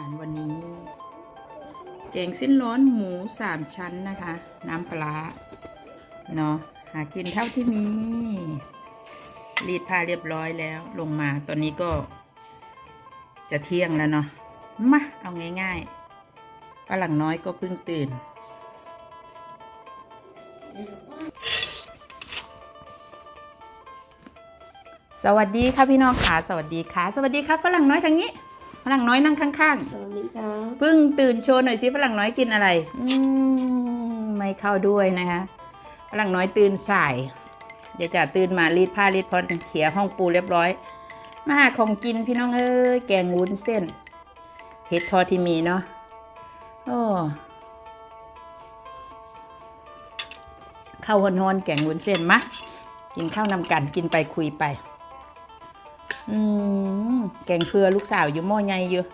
ารวันนี้ แกงเส้นร้อนหมูสามชั้นนะคะ น้ำปลาเนาะหากินเท่าที่มีรีดผ้าเรียบร้อยแล้วลงมาตอนนี้ก็ จะเที่ยงแล้วเนาะมาเอาง่ายๆฝรั่งน้อยก็เพิ่งตื่นสวัสดีค่ะพี่น้องค่ะสวัสดีค่ะ สวัสดีครับฝรั่งน้อยทางนี้ ฝรั่งน้อยนั่งข้างสวัสดีครับๆเพิ่งตื่นโชว์หน่อยสิฝรั่งน้อยกินอะไร อืมไม่เข้าด้วยนะคะฝรั่งน้อยตื่นสายเดี๋ยวจะตื่นมารีดผ้ารีดพรเขียห้องปูเรียบร้อย มาหาของกินพี่น้องเอ้ยแกงวุ้นเส้นเห็ดทอดที่มีเนาะโอ้ข้าวฮอนๆแกงวุ้นเส้นมะกินข้าวนำกันกินไปคุยไป อืมแกงเพื่อลูกสาวอยู่หม้อใหญ่อยู่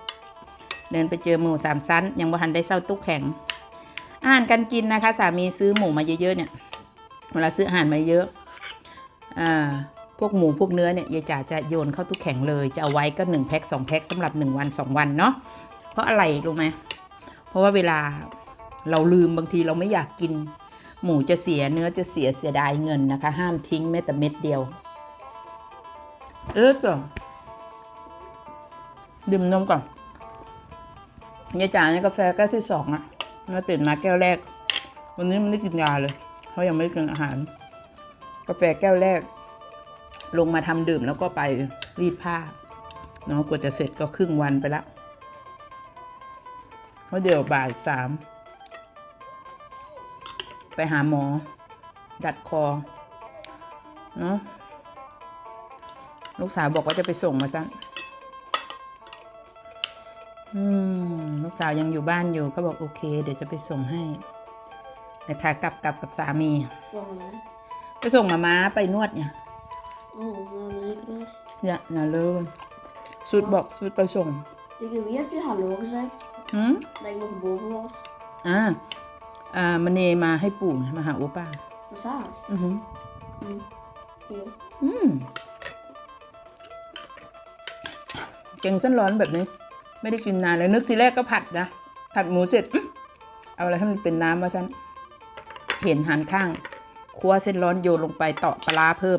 เดินไปเจอหมูสามชั้น ยังบ่ทันได้เศร้าตุ๊กแข็งอาหารการกินนะคะ สามีซื้อหมูมาเยอะๆเนี่ยเวลาซื้ออาหารมาเยอะอ่าพวกหมูพวกเนื้อเนี่ยยายจ๋าจะโยนเข้าตู้แข็งเลย จะเอาไว้ก็1แพ็ค2แพ็คสำหรับ 1 วัน 2 วันเนาะเพราะอะไรรู้ไหมเพราะว่าเวลาเราลืมบางทีเราไม่อยากกิน หมูจะเสียเนื้อจะเสียเสียดายเงินนะคะ ห้ามทิ้งแม้แต่เม็ดเดียว เออจ้ะดื่มนมก่อนยายจ๋าเนี่ยกาแฟแก้วที่สองอะมาตื่นมาแก้วแรก วันนี้มันไม่ได้กินยาเลยเขายังไม่กินอาหาร กาแฟแก้วแรก ลงมาทำดื่มแล้วก็ไปรีดผ้าเนาะกว่าจะเสร็จก็ครึ่งวันไปละเพราะเดี๋ยวบ่ายสามไปหาหมอ ดัดคอเนาะ ลูกสาวบอกว่าจะไปส่งมาซะอืมลูกสาวยังอยู่บ้านอยู่ก็บอกโอเค เดี๋ยวจะไปส่งให้ แต่ขากลับกลับกับสามี Van mij. ไปส่งมาม้าไปนวดเนี่ย Oh, nou zeker. อย่าอย่าเลยสุดบอกสุดไปส่ง Tegen wie heb je hallo gezegd? หืม Dat ik nog boven was? อ่าอ่ามันเนมาให้ปู่ไงม แกงเส้นร้อนแบบนี้ ไม่ได้กินนานเลยนึกทีแรกก็ผัดนะ ผัดหมูเสร็จ เอาอะไรให้มันเป็นน้ำมาฉันเห็นหันข้างครัวเส้นร้อนโยนลงไปเตาะปลาเพิ่ม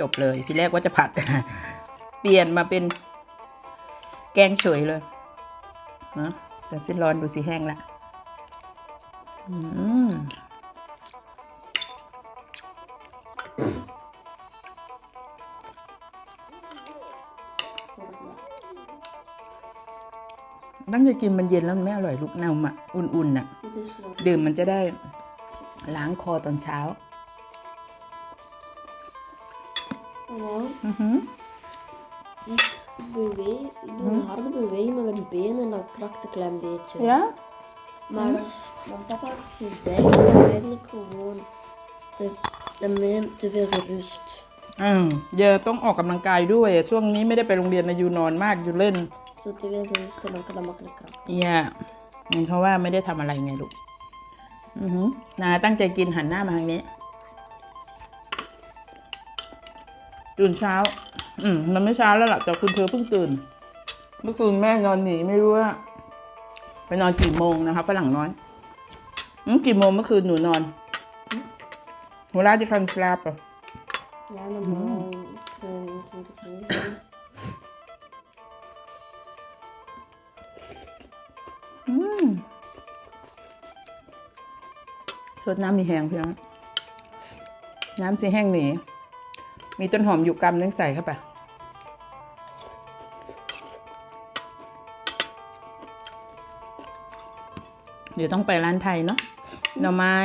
จบเลย ทีแรกว่าจะผัด เปลี่ยนมาเป็น แกงเฉยเลยนะแต่เส้นร้อนดูสิแห้งละอืม ตั้งใจกินมันเย็นแล้วมันไม่อร่อยลูกเน่ามาอุ่นๆน่ะ Dit is goed. ดื่มมันจะได้ล้างคอตอนเช้า Nou, อือหือ ik beweeg, ik doe een harde beweging met mijn benen en dan krakt een klein beetje. ยะ Maar mijn papa heeft gezegd dat ik eigenlijk gewoon te, te, min- te veel gerust. อืมเยอะต้องออกกำลังกายด้วย ช่วงนี้ไม่ได้ไปโรงเรียนนะอยู่นอนมากอยู่เล่น Zo te veel gerust en dan kan dat makkelijk kraken. เย่เพราะว่าไม่ได้ทำอะไรไงลูกอือหือนาตั้งใจกินหันหน้ามาทางนี้ตื่นเช้า อืมมันไม่เช้าแล้วล่ะแต่คุณเธอเพิ่งตื่น เมื่อคืนแม่นอนหนีไม่รู้ว่าไปนอนกี่โมงนะคะฝรั่งน้อยอืมกี่โมงเมื่อคืนหนูนอนหัวราจะคันสลาปอะ Ja, normal. ดน้ำมีแห้งเพียงน้ำสีแห้งหนีมีต้นหอมอยู่กำนึงใส่เข้าไปเดี๋ยวต้องไปร้านไทยเนาะหน่อไม้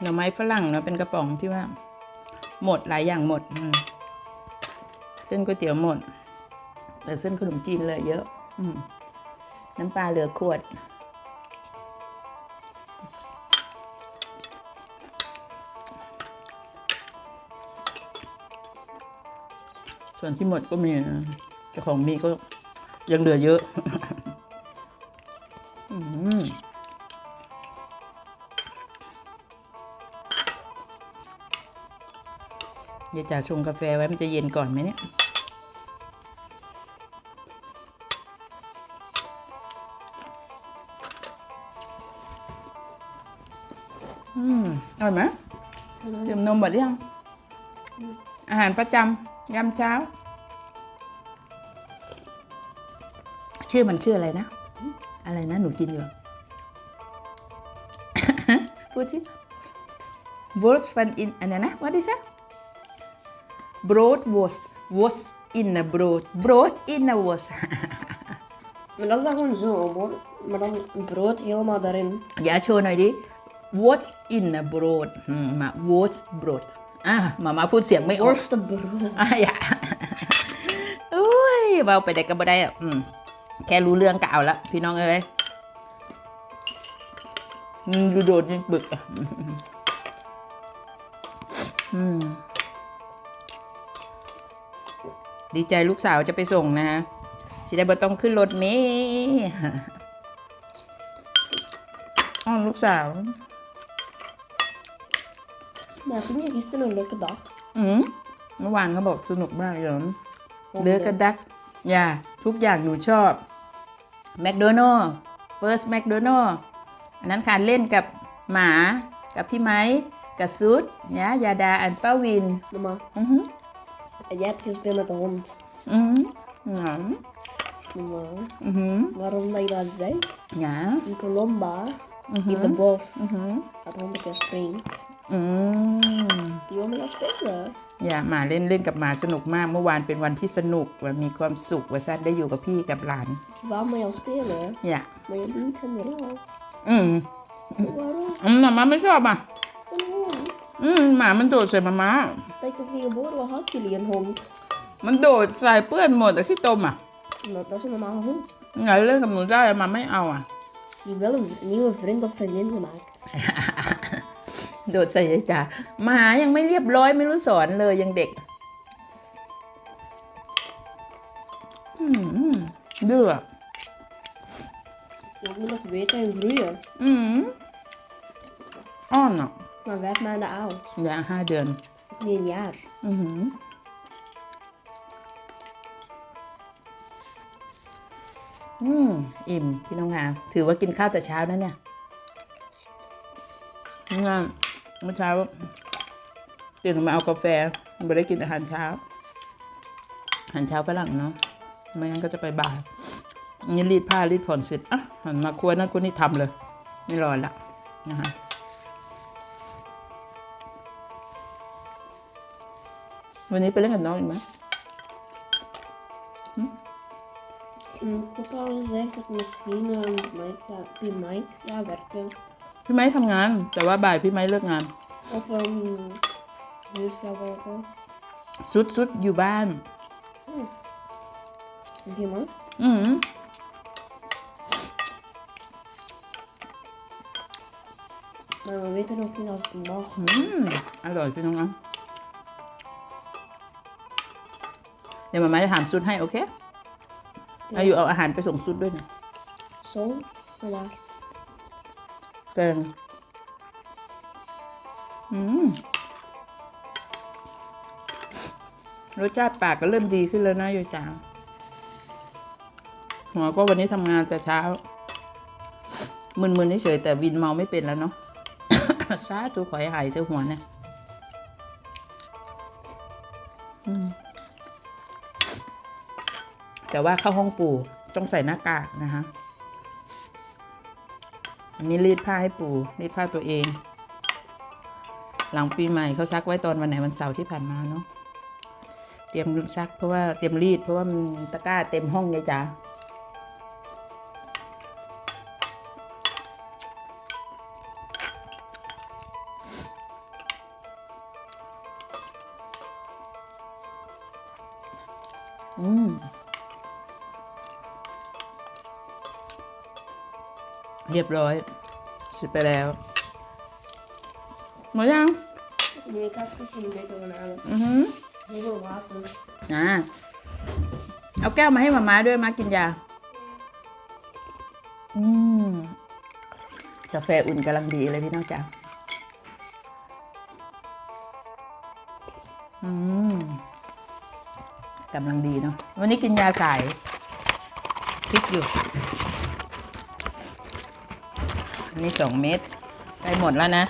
หน่อไม้ฝรั่งเนาะเป็นกระป๋องที่ว่า หมดหลายอย่างหมดอืเส้นก๋วยเตี๋ยวหมด แต่เส้นขนมจีนเลยเยอะอืน้ำปลาเหลือขวด ส่วนที่หมดก็มีเจ้าของมีก็ยังเหลือเยอะเดี๋ยวจะชงกาแฟไว้มันจะเย็นก่อนไหมเนี่ยอืมอร่อยไหมเติมนมหมดยัง อาหารประจำ ยามเช้า ชื่อมันชื่ออะไรนะ อะไรนะ หนูกินอยู่ พูดสิ Wurst van in อะไรนะ What is that Brood was was in a brood brood in a was Maar dat is dan gewoon zo, hoor. Maar dan brood helemaal daarin. อย่าโชว์หน่อยดิ What's in a broad อืมมา What's broad อะมามาพูดเสียงไม่ออก Worstenbrood. อะอย่าอุ้ยเบาไปได้ก็บ่ได้อะอืมแค่รู้เรื่องก็เอาละพี่น้องเอ้ยอืมดูโดดนี่บึกอะอืมดีใจลูกสาวจะไปส่งนะฮะสิได้บ่ต้องขึ้นรถเมล์อ๋อลูกสาว Maar vind je gisteren een leuke dag? อืมเมื่อวานเขาบอกสนุกมากเลยเลือกระดัก อย่า ทุกอย่างหนูชอบแมคโดนัลล์เฟิร์สแมคโดนัลล์อันนั้นการเล่นกับหมา กับพี่ไม้กับซุดเนี่ยยาดาอันป้าวิน Mama, อือหือ en jij hebt gespeeld met de hond. อือหือหง Mama, อือหือ waarom dat je dat zegt? หงา In Colomba, in de bos, อือหือ dat hondje springt. อืม Die wil met dat spelen. อย่าหมาเล่นเล่นกับหมาสนุกมากเมื่อวานเป็นวันที่สนุกวันมีความสุขว่าซัดได้อยู่กับพี่กับหลาน Die wou met jou spelen, อย่า maar je is niet generaal. อืม Waarom? อืมหมาไม่ชอบอะ Een hond. อืมหมามันโดดใส่มาม่า Dat ik was niet geboren, wat had jullie een hond? มันโดดใส่เปื้อนหมดแต่ที่ตมอะ Nou, dat is een normale hond. ไงเล่นกับหนูได้มาไม่เอาอะ Die wil een nieuwe vriend of vriendin gemaakt. โดดใส่ยายจ๋าหมายังไม่เรียบร้อยไม่รู้สอนเลยยังเด็กอืมดื้ออะ Je moet nog weten en groeien. อืมอ้อนอะ Maar vijf maanden oud. อย่าห้าเดือน Of niet een jaar. อือหืออืมอิ่มพี่น้องงามถือว่ากินข้าวแต่เช้านะเนี่ยงาน เมื่อเช้าตื่นมาเอากาแฟไม่ได้กินอาหารเช้า อาหารเช้าฝรั่งเนาะไม่งั้นก็จะไปบ่ายนี่รีดผ้ารีดผ่อนเสร็จอะหันมาครัวนั่นครัวนี่ทำเลย ไม่รอละนะคะวันนี้ไปเล่นกับน้องอีกไหม Mm, Ik heb al gezegd dat misschien um, Mike, ga, die Mike gaat werken. พี่ไม้ ทำงาน แต่ว่าบ่ายพี่ไม้เลิกงาน Of um, Jules gaat werken. สุดสุดอยู่บ้าน En geen man. อืม Maar we weten nog niet als het mag. อืมอร่อยพี่น้องนะเดี๋ยวมาม่าจะถามซุดให้โอเคอายุเอาอาหารไปส่งซุดด้วยนะ Zo, vandaag. แกงอืมรสชาติปากก็เริ่มดีขึ้นแล้วนะโยจางหัวก็วันนี้ทำงานแต่เช้า มึนๆเฉยแต่วินเมาไม่เป็นแล้วเนาะซาตัวขอยหายเจ้าหัวเนี่ยแต่ว่าเข้าห้องปู่ต้องใส่หน้ากากนะคะ อันนี้รีดผ้าให้ปู่รีดผ้าตัวเอง หลังปีใหม่เขาซักไว้ตอนวันไหนวันเสาร์ที่ผ่านมาเนาะเตรียมซักเพราะว่าเตรียมรีดเพราะว่ามันตะกร้าเต็มห้องเลยจ้า เรียบร้อยเสร็จไปแล้วหมดยัง Nee, ik had het een beetje van aan. อือหือ Heel veel water. อ่าเอาแก้วมาให้มาม่าด้วยมากินยา อืมกาแฟอุ่นกำลังดีเลยพี่น้องจ๋าอืมกำลังดีเนาะวันนี้กินยาสายพริกอยู่อั นนี้สองเม็ดไปหมดแล้วนะ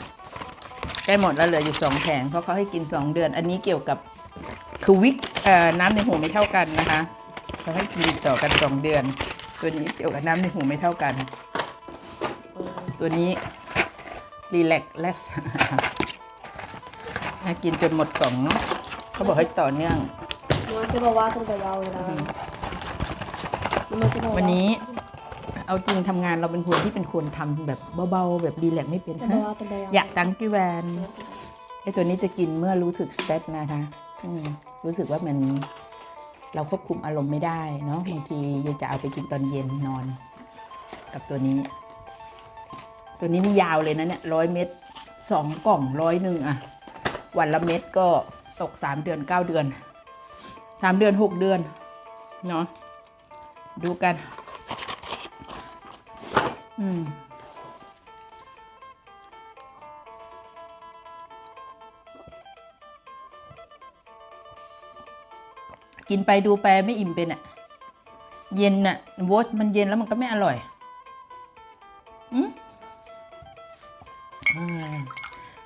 ใกล้หมดแล้วเหลืออยู่สองแผงเพราะเขาให้กินสองเดือน อันนี้เกี่ยวกับคือวิกเอ่อน้ำในหูไม่เท่ากันนะคะเขาให้กินต่อกันสองเดือน ตัวนี้เกี่ยวกับน้ำในหูไม่เท่ากัน ตัวนี้รีแลกเลสกินจนหมดกล่องเนาะเขาบอกให้ต่อเนื่อง Man kan bara water bij jou inderdaad. Man kan bara วันนี้ เอาจริงทำงานเราเป็นคนที่เป็นคนทำแบบเบาๆ แบบรีแลกซ์ไม่เป็น water- ฮะ bara water bij jou. อยากตังกิแวนไอตัวนี้จะกินเมื่อรู้ถึกสเตตนะคะอืมรู้สึกว่ามัน เราควบคุมอารมณ์ไม่ได้เนาะบางทีจะเอาไปกินตอนเย็นนอน กับตัวนี้ ตัวนี้นี่ยาวเลยนะเนี่ยร้อยเม็ดสองกล่องร้อยหนึ่งอะวันละเม็ดก็ตกสามเดือนเก้าเดือนสามเดือนหกเดือนเนาะดูกัน อืมกินไปดูไปไม่อิ่มเป็นอะเย็นอะโวตมันเย็นแล้วมันก็ไม่อร่อยอืม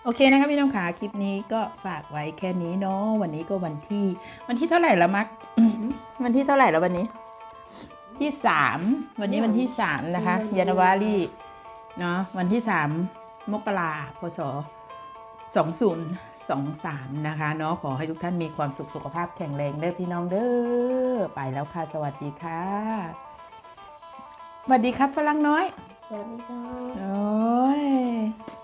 โอเคนะครับพี่น้องขาคลิปนี้ก็ฝากไว้แค่นี้เนาะวันนี้ก็วันที่ วันที่เท่าไหร่แล้วมักวันที่เท่าไหร่แล้ววันนี้ ที่สามวันนี้วันที่สามนะคะยานวารีเนาะวันที่สามมกราพศ2023 นะคะเนาะขอให้ทุกท่านมีความสุขสุขภาพแข็งแรงเด้อพี่น้องเด้อไปแล้วค่ะ สวัสดีค่ะสวัสดีครับฝรั่งน้อย Sorry, โอ้ย